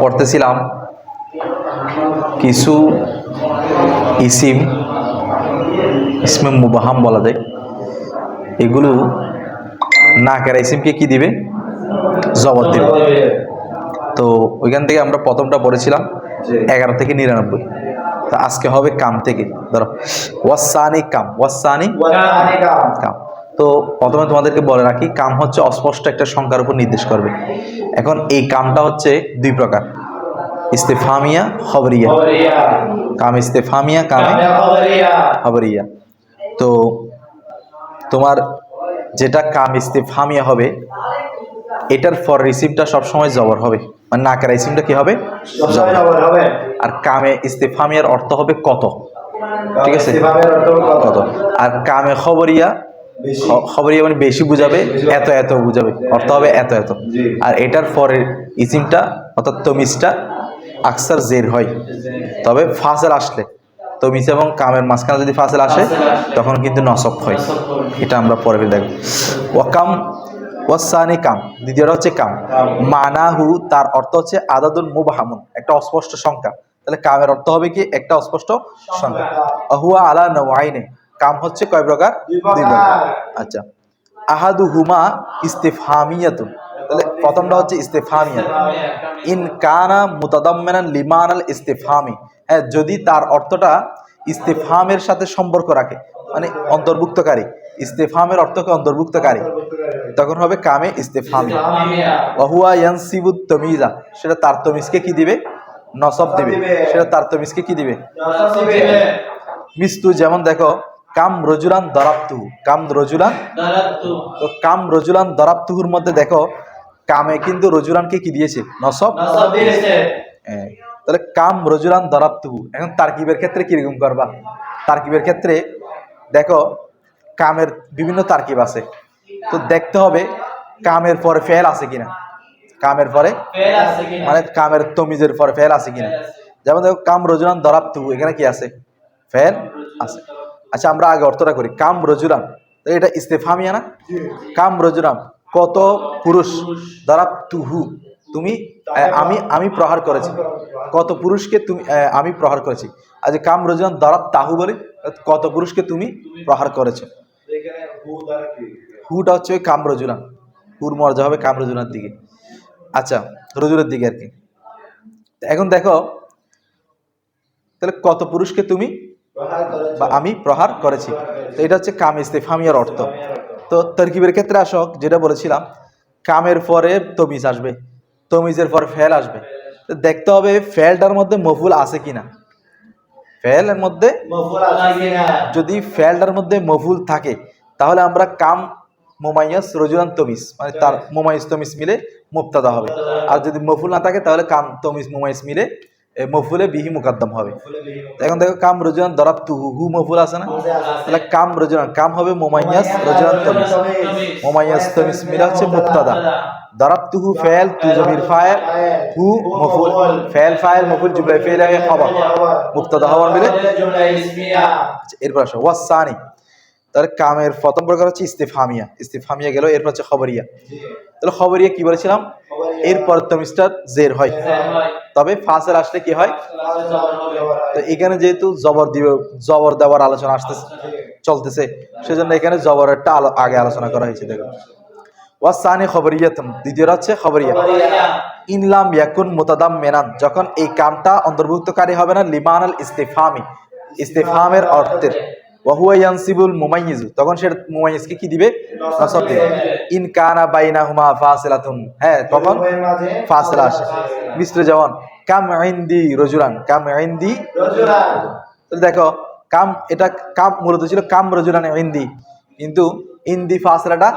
পড়তেছিলাম। কিছু ইসিম ইসমে মুবাহাম বলা যায়। এগুলো না কেরা ইসিমকে কি দিবে? জবর দিবে। তো ওইখান থেকে আমরা প্রথমটা পড়েছিলাম এগারো থেকে নিরানব্বই। তো আজকে হবে কাম থেকে। ধরো ওয়াসানি কাম ওয়াসানি কাম। তো প্রথমে তোমাদেরকে বলে রাখি কাম হচ্ছে অস্পষ্ট একটা সংখ্যার উপর নির্দেশ করবে। এখন এই কামটা হচ্ছে দুই প্রকার। ইস্তেফামিয়া খবরিয়া। কাম ইস্তেফামিয়া কামে খবরিয়া। তো তোমার যেটা কাম ইস্তেফামিয়া হবে এটার ফর রিসিভটা সবসময় জবর হবে। মানে নাকেরা ইসিমটা কি হবে? জবর। আর কামে ইস্তেফামিয়ার অর্থ হবে কত? ঠিক আছে? কত? আর কামে খবরিয়া খ- খবরিয়া মানে বেশি বুঝাবে এত এত বুঝাবে। অর্থ হবে এত এত। আর এটার পরের ইসিমটা অর্থাৎ তমিজটা আকসার জের হয়। তবে ফাসেল আসলে। তমিজ এবং কামের মাঝখানে যদি ফাসেল আসে তখন কিন্তু নসক হয়। এটা আমরা পরে দেখব। ওয়াকাম ওয়াসানি কাম। দ্বিতীয়টা হচ্ছে কাম। মানাহু তার অর্থ হচ্ছে আদাদুল মুবাহামুন। একটা অস্পষ্ট সংখ্যা। তাহলে কামের অর্থ হবে কি? একটা অস্পষ্ট সংখ্যা। আহুয়া আলা নওয়াইনে। কাম হচ্ছে কয় প্রকার? দুই প্রকার। আচ্ছা। আহাদু হুমা ইস্তেফামিয়াতুন। তাহলে প্রথমটা হচ্ছে ইস্তেফামিয়া। ইন কানা মুতাদাম্মানান লিমান আল ইস্তেফামি। হ্যাঁ যদি তার অর্থটা ইস্তেফামের সাথে সম্পর্ক রাখে মানে অন্তর্ভুক্তকারী। ইস্তেফামের অর্থকে অন্তর্ভুক্তকারী। তখন হবে কামে ইস্তেফামি ওহুয়া ইয়ানসিবুত তমিজা। সেটা তার তমিজকে কি দিবে? নসব দিবে। সেটা তার তমিজকে কি দিবে। মিস্তু যেমন দেখো কাম রজুলান দরাপ্তুহু কাম রজুলান? তো কাম রজুলান দরাপ্তুহুর মধ্যে দেখো কামে কিন্তু রজুলানকে কি দিয়েছে? নসব। তাহলে কাম রজুলান দরাপ্তুহু এখন তারকিবের ক্ষেত্রে কীরকম করবা? তারকিবের ক্ষেত্রে দেখো কামের বিভিন্ন তারকিব আছে। তো দেখতে হবে কামের পরে ফেল আছে কিনা? কামের পরে? মানে কামের তমিজের পরে ফেল আছে কিনা? যেমন দেখো কাম রজুলান দরাপ্তুহু এখানে কি আছে? ফেল আছে। আচ্ছা আমরা আগে অর্থটা করি। কাম রজুরাম। তো এটা ইস্তেফামিয়া না? কাম রজুরাম। কত পুরুষ? দরাপ তুহু। তুমি আমি আমি প্রহার করেছি। কত পুরুষকে তুমি আমি প্রহার করেছি। আজ কাম রজুলান দরাপ তাহু বলে কত পুরুষকে তুমি প্রহার করেছ? হুটা হচ্ছে ওই কাম রজুলান হুর মর্যা হবে কাম রজুলার দিকে। আচ্ছা রজুলের দিকে আর কি। এখন দেখো তাহলে কত পুরুষকে তুমি বা আমি প্রহার করেছি। তো এটা হচ্ছে কাম ইস্তেফামিয়ার অর্থ। তো তরকিবের ক্ষেত্রে আসক যেটা বলেছিলাম কামের পরে তমিজ আসবে তমিজের পর ফেল আসবে। তো দেখতে হবে ফেলটার মধ্যে মফুল আছে কিনা। ফেলের মধ্যে যদি ফেলটার মধ্যে মফুল থাকে তাহলে আমরা কাম মোমাইয়াস রজুলান তমিজ মানে তার মোমাইস তমিজ মিলে মুক্তাদা হবে। আর যদি মফুল না থাকে তাহলে কাম তমিজ মোমাইস মিলে মফুলে বিহি মুকাদ্দম হবে। এখন দেখো কাম রজুলান দরাব তু হু মফুল আছে না? তাহলে কাম রজুলান কাম হবে মোমাইয়াস রজুলান তমিজ মোমাইয়াস তমিজ মিলে হচ্ছে মুক্তাদা। দরাব তুহু ফেল তু জমির ফায়েল হু মফুল ফেল ফায়েল মফুল জুবলাই ফেল আগে খবর মুক্তাদা হওয়ার মিলে। আচ্ছা, এরপর আসো। ওয়াসানি তাহলে কামের প্রথম প্রকার হচ্ছে ইস্তেফামিয়া। ইস্তেফামিয়া গেল, এরপর হচ্ছে খবরিয়া। তাহলে খবরিয়া কি বলেছিলাম? এরপর তমিস্টার জের হয়। তবে ফাসেল আসলে কি হয়? তো এখানে যেহেতু জবর দিবে, জবর দেওয়ার আলোচনা আসতেছে, চলতেছে, সেজন্য এখানে জবরেরটা আগে আলোচনা করা হয়েছে, দেখো। ওয়াসানি খবরিয়াতম দ্বিতীয়টা হচ্ছে খবরিয়া। ইনলাম ইয়াকুন মুতাদাম মেনান যখন এই কামটা অন্তর্ভুক্তকারী হবে না লিমান আল ইস্তেফামি। ইস্তেফামের অর্থের। মুমাইয়িজু। তখন সে মুমাইয়িজকে কি দিবে? ইন ফাসিলাতুন। হ্যাঁ তখন ফাসিলা মিস্ত্রি যেমন, কাম কাম দেখো, কাম এটা কাম মূলত ছিল কাম রজুলান ইন্দি। কিন্তু ইন্দি ফাসলাটা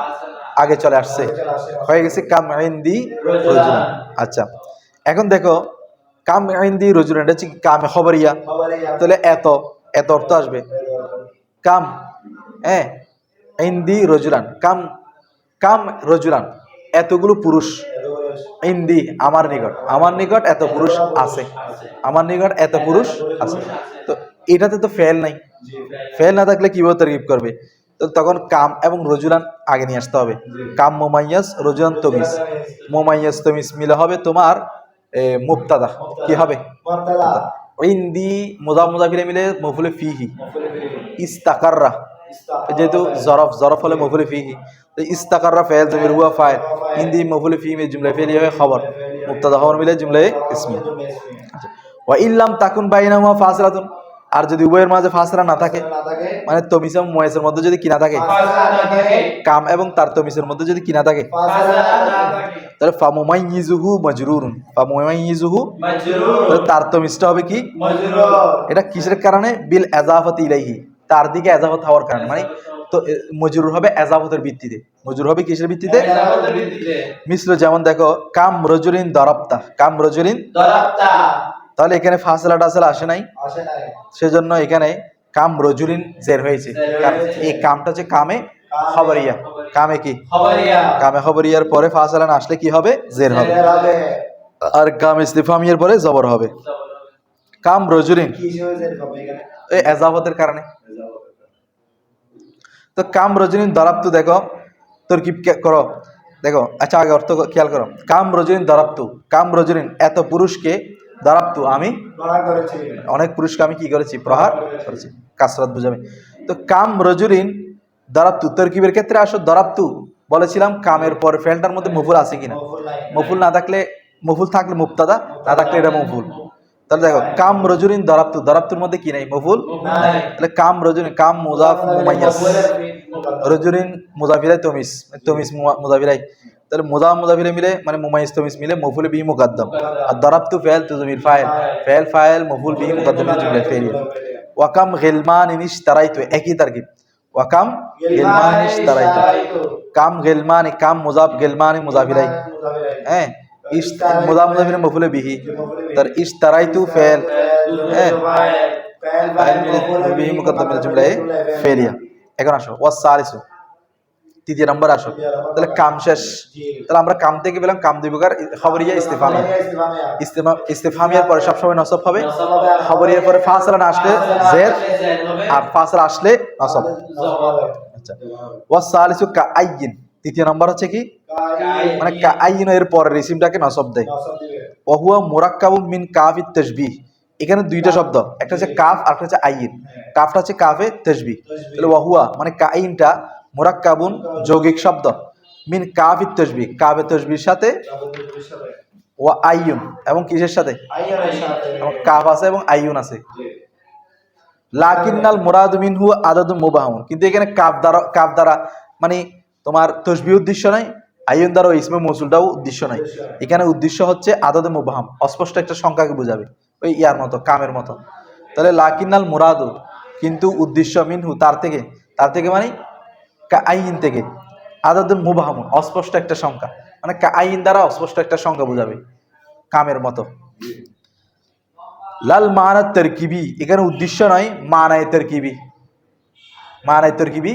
আগে চলে আসছে। হয়ে গেছে কাম ইন্দি রজুলান। আচ্ছা এখন দেখো, কাম ইন্দি রজুলান এটা হচ্ছে কামে খবরিয়া। তাহলে এত এত অর্থ আসবে। কাম হ্যাঁ ইন্দি রজুলান কাম কাম রজুলান এতগুলো পুরুষ। ইন্দি আমার নিকট আমার নিকট এত পুরুষ আছে। আমার নিকট এত পুরুষ আছে। তো এটাতে তো ফেল নাই। ফেল না থাকলে কীভাবে তরকিব করবে? তো তখন কাম এবং রজুলান আগে নিয়ে আসতে হবে। কাম মোমাইয়াস রজুলান তমিস মোমাইয়াস তমিস মিলে হবে তোমার এ, মুক্তাদা কি হবে? ইন্দি মোজা মুজাফিরে মিলে মফুলে ফিহি। ইস্তাকাররা। যেহেতু জরফ জরফ হলে মফুলে ফিহি। ইস্তাকাররা ফেল জমির হুয়া ফাইল। ইন্দি মফুলে ফি মে জুমলা ফেলি হবে খবর। মুক্তাদা খবর মিলে জুমলা ইসমি। আচ্ছা। ওয়া ইল্লাম তাকুন বাইনাহুমা ফাসরাতুন আর যদি উভয়ের মাঝে ফাসরা না থাকে মানে তমিস এবং ময়েসের মধ্যে যদি কিনা থাকে কাম এবং তার তমিসের মধ্যে যদি কিনা থাকে তাহলে ফামুমাইয়িজুহু মাজরুরুন। ফামুমাইয়িজুহু মাজরুর তাহলে তার তমিসটা হবে কি? এটা কিসের কারণে? বিল এজাফত ইলাইহি। তার দিকে এজাফত হওয়ার কারণে। মানে তো মজুর হবে এজাফতের ভিত্তিতে। মজুর হবে কিসের ভিত্তিতে? মিশ্র যেমন দেখো কাম রজুরিন দরাপ্তা। কাম রজুরিন তাহলে এখানে ফাসলা টাসলা আসে নাই? আসে নাই। সেজন্য এখানে কাম রজুরিন জের হয়েছে। কারণ এই কামটা হচ্ছে কামে খবরিয়া। কামে কি? কামে খবরিয়ার পরে ফাসলা না আসলে কি হবে? জের হবে। জের হবে। আর কাম ইস্তিফামিয়ার পরে জবর হবে। কাম রজুরিন। এই এজাফতের কারণে। তো কাম রজনীন দরাপ্তু দেখো তরকিব কে- করো? দেখো আচ্ছা আগে অর্থ খেয়াল করো। কাম রজনীন দরাপ্তু। কাম রজনীন এত পুরুষকে দরাপ্তু আমি করেছি। অনেক পুরুষকে আমি কি করেছি? প্রহার করেছি। কাসরাত বুঝাবে। তো কাম রজুরিন দরাপ্তু তরকিবের ক্ষেত্রে আসো? দরাপ্তু বলেছিলাম কামের পর ফেলটার মধ্যে মফুল আছে কিনা? মফুল মফুল না থাকলে মফুল থাকলে মুক্তাদা না থাকলে এটা মফুল। তাহলে দেখো কাম রজুরিন দরাপ্তু দরাপ্তুর মধ্যে কি নাই? মফুল? তাহলে কাম রজুরিন কাম মুজাফ মুমাইয়াস। রজুরিন মুজাফিরাই তমিস তমিস মুজাফিরাই। তাহলে মুজা মুজাফিরে মিলে মানে মুমাইস তমিস মিলে মফুল বিহি মুকাদ্দম। আর দরাপ্তু ফেল তুজমির ফাইল। ফেল ফাইল মফুল বিহি মুকাদ্দম জুমলা ফেল ওয়াকাম গিলমান ইনিশ তারাইতু একই তারকিব। ওয়াকাম গিলমান ইনিশ তারাইতু কাম গিলমান কাম মুজাফ গিলমান মুজাফিরাই। হ্যাঁ ইস মুজা মুজাফিরে মফুল বিহি। তার ইস তারাইতু ফেল হ্যাঁ বিহি মুকাদ্দম জুমলা ফেলিয়া। এখন আসো ওয়াস সালিসু, তৃতীয় নম্বর আসো। তাহলে কাম শেষ। তাহলে আমরা কাম থেকে পেলাম, কাম দুই প্রকার, খবরিয়া, ইস্তেফামিয়া। ইস্তেফা ইস্তেফামিয়ার পরে সবসময় নসব হবে। খবরিয়ার পরে ফাসলা না আসলে জের আর ফাসলা আসলে নসব। আচ্ছা। ওয়াস সালিসু কা আইয়িন তৃতীয় নম্বর হচ্ছে কি? মানে কা আইয়িন এর পরে রিসিমটাকে নসব দেয়। ওহুয়া মুরাক্কাবু মিন কাফিত তাসবিহ এখানে দুইটা শব্দ একটা হচ্ছে কাফ আর একটা হচ্ছে আইন। কাফটা হচ্ছে কাফে তাসবিহ তাহলে ওহুয়া মানে কাইনটা মোরাক্কাবুন যৌগিক শব্দ। মিন কাফিত তাসবিহ কাফে তাসবিহর সাথে ও আইয়ুন এবং কিসের সাথে? কাফ আছে এবং আইয়ুন আছে। লাকিন্নাল মুরাদ মিনহু আদাদুল মুবাহামুন কিন্তু এখানে কাফ দ্বারা কাফ দ্বারা মানে তোমার তসবিহ উদ্দেশ্য নাই আইয়ুন দ্বারা ইসমে মসুলটাও উদ্দেশ্য নাই। এখানে উদ্দেশ্য হচ্ছে আদাদে মুবাহাম, অস্পষ্ট একটা সংখ্যাকে বোঝাবে, ওই ইয়ার মতো, কামের মতো। তাহলে লাকিন্নাল মুরাদু, কিন্তু উদ্দেশ্য মিনহু তার থেকে তার থেকে মানে আইন থেকে। আদাদুল মুবাহামুন, অস্পষ্ট একটা সংখ্যা মানে আইন দ্বারা অস্পষ্ট একটা সংখ্যা বোঝাবে, কামের মতো। লাল মানাত তরকিবি, এখানে উদ্দেশ্য নয় মানায় তরকিবি। মানায় তরকিবি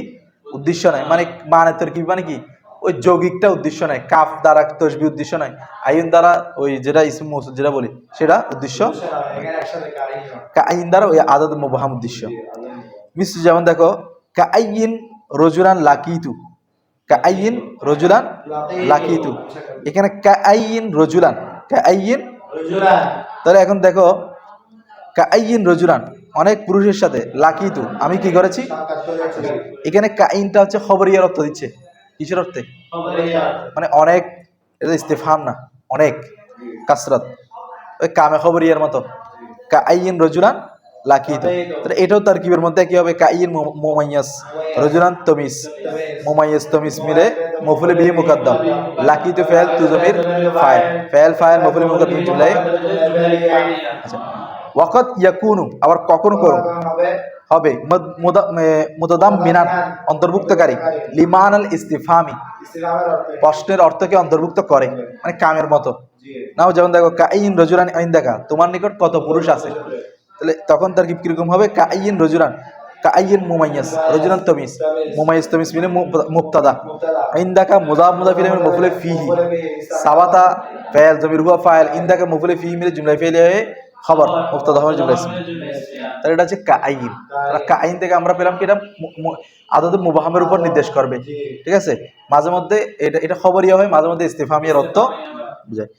উদ্দেশ্য নয় মানে মানে তোর কি মানে কি? ওই যৌগিকটা উদ্দেশ্য নয় কাফ দ্বারা তসবি উদ্দেশ্য নয় আইন দ্বারা ওই যেটা ইসম মৌসুদ যেটা বলি সেটা উদ্দেশ্য আইন দ্বারা ওই আদাদ মুবাহাম উদ্দেশ্য। মিশ্র যেমন দেখো কা আইন রজুলান লাকিতু। কা আইন রজুলান লাকিতু। এখানে কা আইন রজুলান। কা আইন তাহলে এখন দেখো কাইন রজুরান অনেক পুরুষের সাথে লাকিতু আমি কি করেছি? এখানে কাইনটা হচ্ছে খবরিয়ার অর্থ দিচ্ছে। কিসের অর্থে? মানে অনেক এটা ইস্তেফাম না, অনেক কাসরত। ওই কামে খবরিয়ার মতো। কাইন রজুরান লাকিতু তাহলে এটাও তারকিবের মধ্যে কি হবে? কাইন মোমাইয়াস রজুরান তমিস মোমাইয়াস তমিস মিলে মফুলে বিহি মুকদ্দম। লাকিতু ফেল তুজমির ফাইল। ফেল ফাইল মফুলে মুকদ্দম, জুলাই। আচ্ছা। ওয়াকত ইয়াকুনু, আবার কখন করুন হবে। মদ- মুদা- মিনান, অন্তর্ভুক্তকারী। লিমান আল ইস্তিফামি, প্রশ্নের অর্থকে অন্তর্ভুক্ত করে মানে কামের মতো। নাও, যেমন দেখো কাইন রজুরান আইন দেখা তোমার নিকট কত পুরুষ আছে? তাহলে তখন তার কি, কীরকম হবে? কাইন রজুরান কাইন মুমাইয়াস রজুরান তমিস মুমাইয়াস তমিস মিলে মুক্তাদা আইন দেখা মুজাব মুজাফির মফুলে ফিহি। সাবাতা ফাইল জমির হুয়া ফাইল। ইন দেখা মফুলে ফিহি মিলে জুমলাই ফেলে হয়ে খবর মুক্তাদা হবে জুমলাই ইসমি। তাহলে এটা হচ্ছে কাইন তাহলে কাইন থেকে আমরা পেলাম কি এটা আদত মুবাহামের উপর নির্দেশ করবে। ঠিক আছে? মাঝে মধ্যে এটা এটা খবরই হয় মাঝে মধ্যে ইস্তেফামিয়ার অর্থ বুঝায়।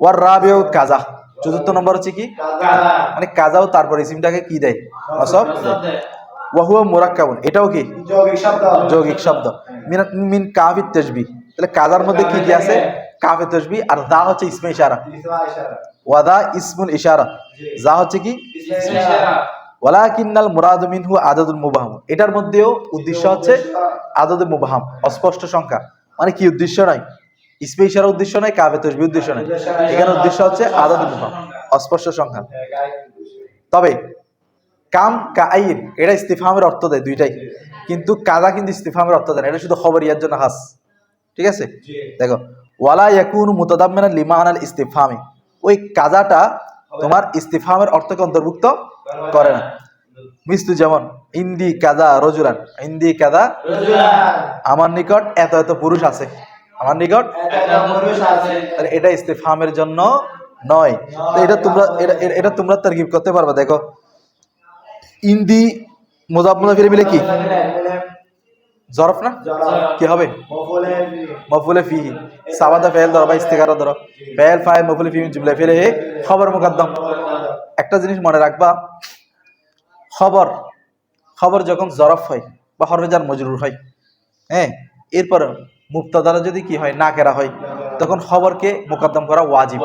ওয়ার রাবিউ কাজা। চতুর্থ নম্বর হচ্ছে কি? মানে কাজাও তারপর ইসিমটাকে কি দেয়? নসব ওয়াহুয়া মোরাক্কাবুন। এটাও কি? যৌগিক শব্দ। যৌগিক শব্দ। মিন কাফির তসবি তাহলে কাজার মধ্যে কি কি আছে? কাফে তসবি আর দা হচ্ছে ইসমে ইশারা। ওয়াদা ইসমুল ইশারা। যা হচ্ছে কি? ওয়ালাকিন্নাল মুরাদু মিনহু আদাদুল মুবাহাম। এটার মধ্যেও উদ্দেশ্য হচ্ছে আদাদুল মুবাহাম অস্পষ্ট সংখ্যা। মানে কি উদ্দেশ্য নয়? ইসমে ইশারা উদ্দেশ্য নয় কাফে তসবি উদ্দেশ্য নয়। এখানে উদ্দেশ্য হচ্ছে আদাদুল মুবাহাম অস্পষ্ট সংখ্যা। তবে কাম কাইন এটা ইস্তিফামের অর্থ দেয় দুইটাই। কিন্তু কাদা কিন্তু ইস্তিফামের অর্থ দেয় না এটা শুধু খবর ইয়ার জন্য হাস। ঠিক আছে? দেখো ওয়ালা ইয়াকুন মুতাদাম্মিনা লিমান আল ইস্তিফামি ওই কাজাটা তোমার ইস্তিফামের অর্থকে অন্তর্ভুক্ত করে না। মিস্তু যেমন ইন্দি কাদা রজুরান ইন্দি কাদা আমার নিকট এত এত পুরুষ আছে। আমার নিকট এটা ইস্তিফামের জন্য নয়। তো এটা তোমরা এটা তোমরা তারকিব করতে পারবে দেখো। ইন্দি মুজাব মুজাফির মিলে কি? জরফ না? কি হবে? মফুলে ফিহি। সাবাদা ফেল ধরো বা ইস্তেকারা ধরো। ফেল ফাইল, মফুলে ফিহি, জুমলা ফেলে হে খবর মুকদ্দম। একটা জিনিস মনে রাখবা, খবর খবর যখন জরফ হয় বা হরফেজার মজরুর হয় হ্যাঁ এরপর মুক্তাদারা যদি কি হয় না কেরা হয়, তখন খবরকে মোকদ্দম করা ওয়াজিব।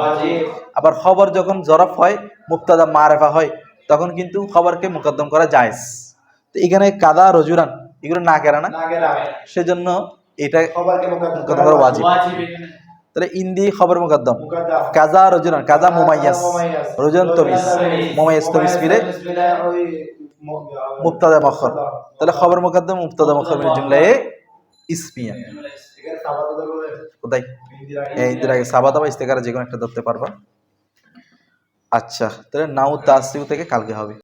আবার খবর যখন জরফ হয় মুক্তাদা মারেফা হয়, তখন কিন্তু খবরকে মোকদ্দম করা জায়েজ। তো এখানে কাদা রজুরান এগুলো না কেরা না? সেজন্য এটা ওয়াজিব। তাহলে ইন্দি খবর মুকদ্দম। কাজা রজুরান কাজা মুমাইয়াস। রজুরান তমিস মুমাইয়াস তমিস মিলে মুক্তাদা মখর। তাহলে খবর মুকদ্দম মুক্তাদা মখর মিলে জুমলায় ইসমিয়া। কোথায়? ইন্দির আগে সাবাদা বা ইস্তেকারা যে কোনো একটা ধরতে পারবা। আচ্ছা তাহলে নাও তাসিউ থেকে কালকে হবে।